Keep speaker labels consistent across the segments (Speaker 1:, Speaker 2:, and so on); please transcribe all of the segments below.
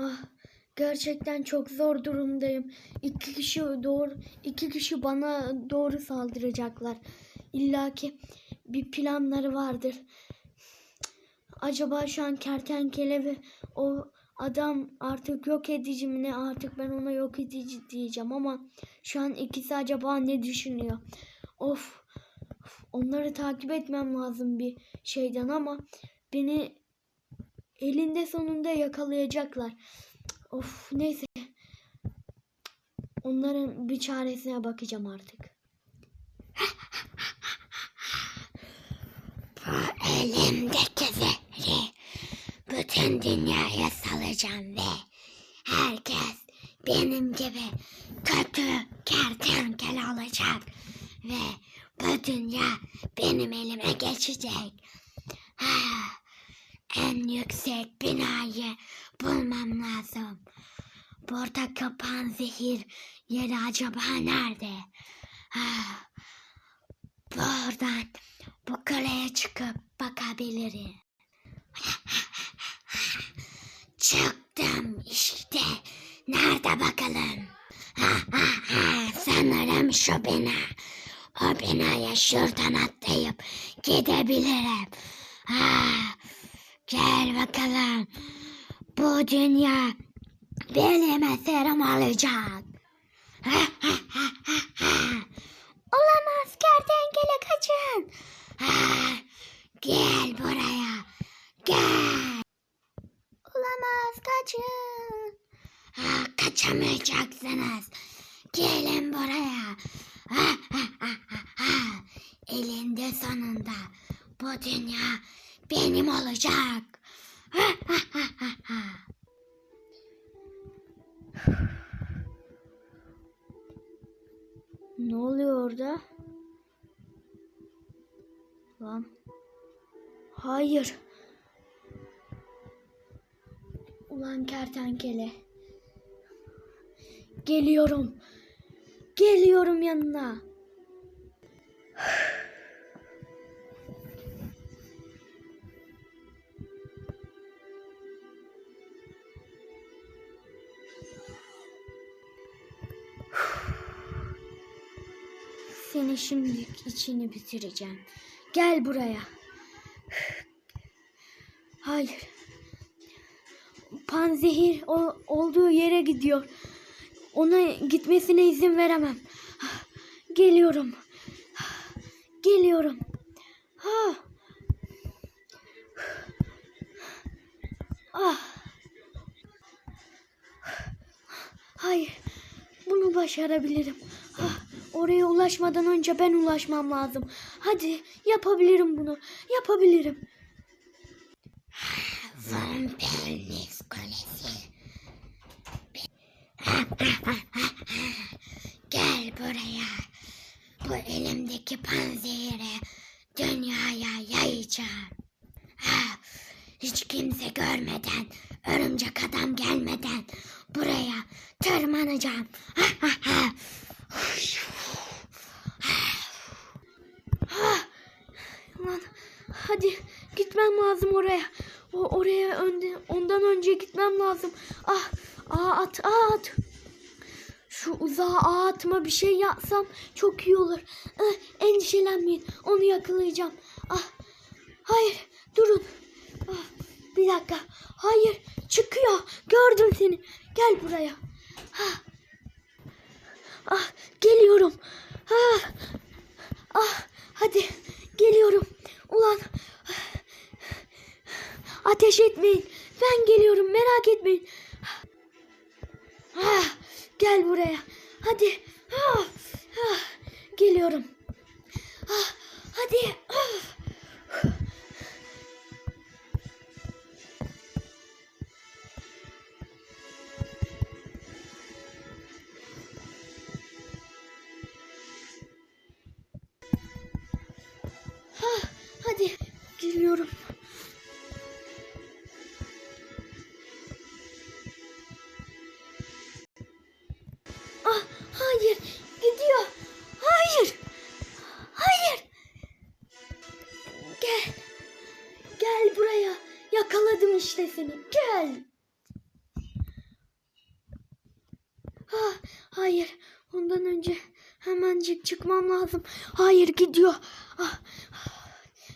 Speaker 1: Ah, gerçekten çok zor durumdayım. İki kişi doğru, iki kişi bana doğru saldıracaklar. İlla ki bir planları vardır. Acaba şu an kertenkele ve o adam artık yok edici mi ne artık ben ona yok edici diyeceğim ama şu an ikisi acaba ne düşünüyor? Of onları takip etmem lazım bir şeyden ama beni elinde sonunda yakalayacaklar. Of neyse. Onların bir çaresine bakacağım artık.
Speaker 2: Bu elimdeki zehri bütün dünyaya salacağım ve herkes benim gibi kötü kertenkele olacak ve bu dünya benim elime geçecek. Ha, en yüksek binayı bulmam lazım. Burada kapan zehir yeri acaba nerede? Ha, buradan bu kaleye çıkıp bakabilirim. Çıktım işte. Nerede bakalım? Ha, ha, ha, sanırım şu bina. O binaya şuradan atlayıp gidebilirim. Ha, gel bakalım. Bu dünya benim eserim ha. Olamaz kertenkele kaçın. Gel buraya. Gel. Olamaz kaçın. Kaçamayacaksınız. Gelin buraya. Elinde sonunda bu dünya benim olacak.
Speaker 1: Ne oluyor orada? Lan. Hayır. Ulan kertenkele. Geliyorum. Geliyorum yanına. Seni şimdilik içini bitireceğim. Gel buraya. Hayır. Panzehir o, olduğu yere gidiyor. Ona gitmesine izin veremem. Geliyorum. Geliyorum. Ha. Ah. Hayır. Bunu başarabilirim. Ah, oraya ulaşmadan önce ben ulaşmam lazım. Hadi yapabilirim bunu. Yapabilirim.
Speaker 2: Vampiriniz Kulesi. Gel buraya. Bu elimdeki panzehiri dünyaya yayacağım. Ha, hiç kimse görmeden, örümcek adam gelmeden buraya tırmanacağım. Ha, ha, ha.
Speaker 1: Lan hadi gitmem lazım oraya. O oraya önde, ondan önce gitmem lazım. Ah, aa at, aa at. Şu uzağa ağ atma bir şey yapsam çok iyi olur. Eh, endişelenmeyin. Onu yakalayacağım. Ah, hayır, durun. Ah, bir dakika. Hayır, çıkıyor. Gördüm seni. Gel buraya. Ah, ah geliyorum. Ah, ah, hadi geliyorum. Ulan ateş etmeyin. Ben geliyorum merak etmeyin. Ah, gel buraya. Hadi. Ah, ah, geliyorum. Ah, hadi. Hadi geliyorum. Gel. Gel buraya. Yakaladım işte seni. Gel. Ha, hayır. Ondan önce hemencik çıkmam lazım. Hayır gidiyor. Ah, ah.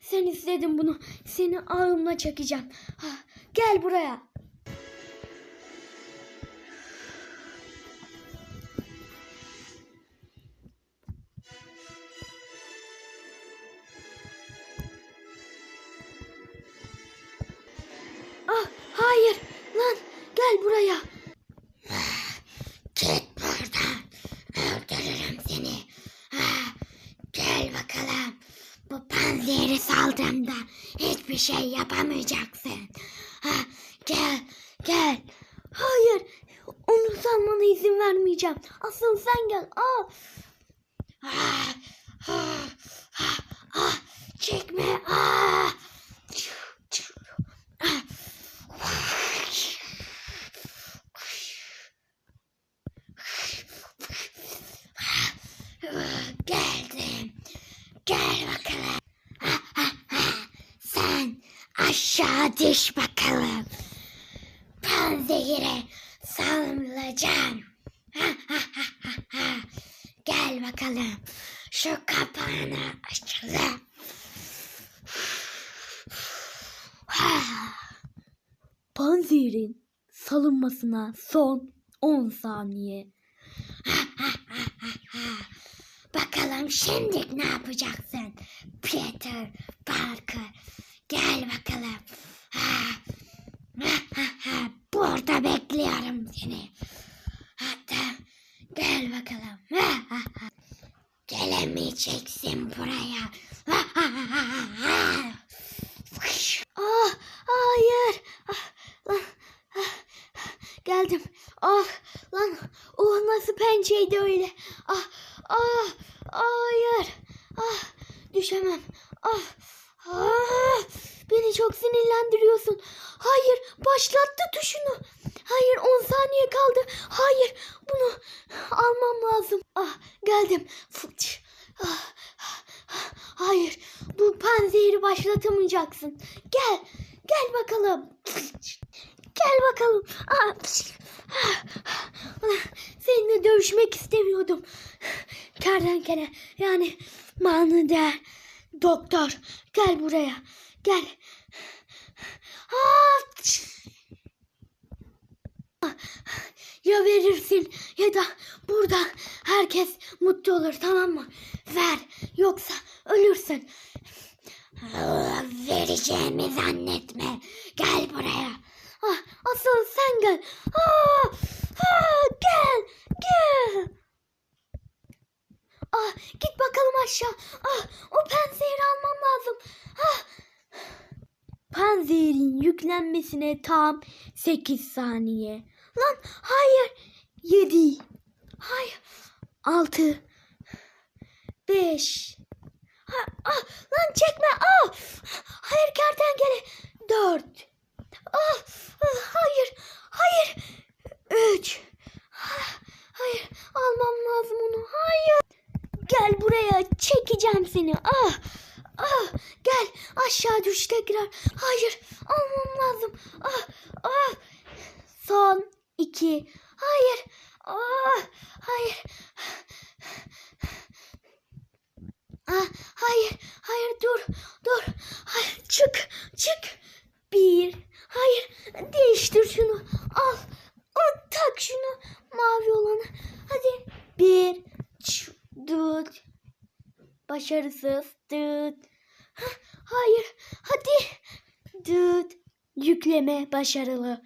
Speaker 1: Sen istedin bunu. Seni ağımla çekeceğim. Ah, gel buraya.
Speaker 2: Hiçbir şey yapamayacaksın. Ha, gel, gel.
Speaker 1: Hayır. Onu salmana izin vermeyeceğim. Asıl sen gel. Ah.
Speaker 2: Ah, ah, ah, ah, çekme. Ah. Ah. Geldim. Gel bakalım. Ha, ha, ha. Sen aşağı düş bakalım. Ha, ha, ha. Gel bakalım. Şu kapağını açalım. Ha.
Speaker 1: Panzehrin salınmasına son 10 saniye.
Speaker 2: Bakalım şimdi ne yapacaksın? Peter Parker. Gel bakalım. Ha. Ha, ha, ha. Burada bekliyorum seni. Hatta gel bakalım. Ha, ha, ha. Gelemeyeceksin buraya.
Speaker 1: Ah, hayır. Ah, lan, ah, geldim. Ah, lan, o nasıl pençeydi öyle? Ah, ah, hayır. Ah, düşemem. Ah, ah, beni çok sinirlendiriyorsun. Hayır, başlattı tuşunu. Hayır, 10 saniye kaldı. Hayır, bunu almam lazım. Ah, geldim. Fıç. Ah, ah, ah, hayır, bu panzehiri başlatamayacaksın. Gel, gel bakalım. Gel bakalım. Seninle dövüşmek istemiyordum. Kertenkele yani manide doktor gel buraya gel. Ah, ya verirsin ya da burada herkes mutlu olur tamam mı? Ver yoksa ölürsün.
Speaker 2: Vereceğimi zannetme. Gel buraya.
Speaker 1: Ah, asıl sen gel. Ah, ah, gel, gel. Ah, git bakalım aşağı. Ah, o panzehiri almam lazım. Ah. Panzehirin yüklenmesine tam 8 saniye. Lan hayır. 7. Hayır. 6. 5. Ha, ah, lan çekme. Ah. Hayır kertenkele. 4. Ah, ah, hayır, hayır. Üç. Hayır, almam lazım onu. Hayır. Gel buraya, çekeceğim seni. Ah, ah, gel aşağı düş tekrar. Hayır, almam lazım. Ah, ah. Son iki. Hayır, ah, hayır. Ah, hayır, hayır dur, dur. Hayır, çık, çık. Bir. Hayır. Değiştir şunu. Al. Al tak şunu. Mavi olanı. Hadi. Bir. Ç- Düt. Başarısız. Düt. Hah, Hayır. Hadi. Düt. Yükleme başarılı.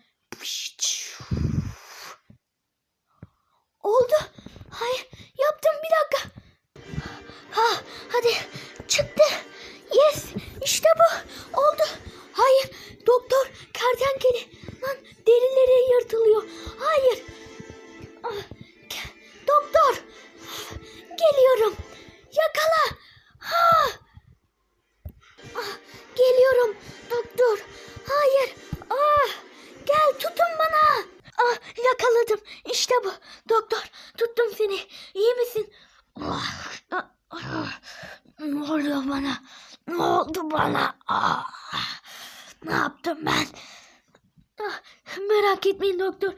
Speaker 1: Oldu. Hayır. Yaptım bir dakika. Ha, hadi. Çıktı. Yes. İşte bu. Oldu. Hayır. Doktor. Kertenkele. Lan derileri Ne oluyor bana? Ne oldu bana? Ah, ne yaptım ben? Ah, merak etmeyin doktor.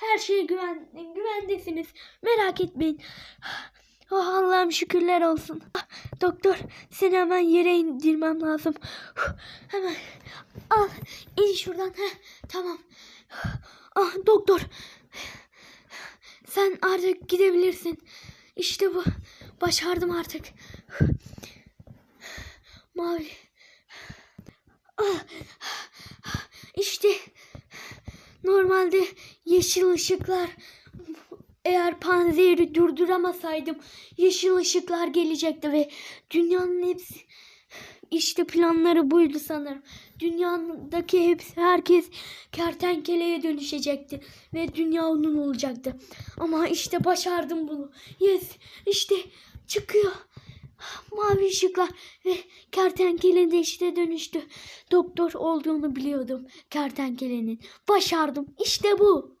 Speaker 1: Her şey güven, güvendesiniz. Merak etmeyin. Oh Allah'ım şükürler olsun. Doktor seni hemen yere indirmem lazım. Hemen al in şuradan. Heh, tamam. Ah doktor. Sen artık gidebilirsin. İşte bu. Başardım artık. Mavi. Ah, İşte normalde yeşil ışıklar eğer panzehiri durduramasaydım yeşil ışıklar gelecekti ve dünyanın hepsi işte planları buydu sanırım. Dünyadaki hepsi herkes kertenkeleye dönüşecekti ve dünya onun olacaktı. Ama işte başardım bunu. Yes işte çıkıyor. Mavi ışıklar ve kertenkele de işte dönüştü. Doktor olduğunu biliyordum kertenkelenin. Başardım. İşte bu.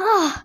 Speaker 1: Ah,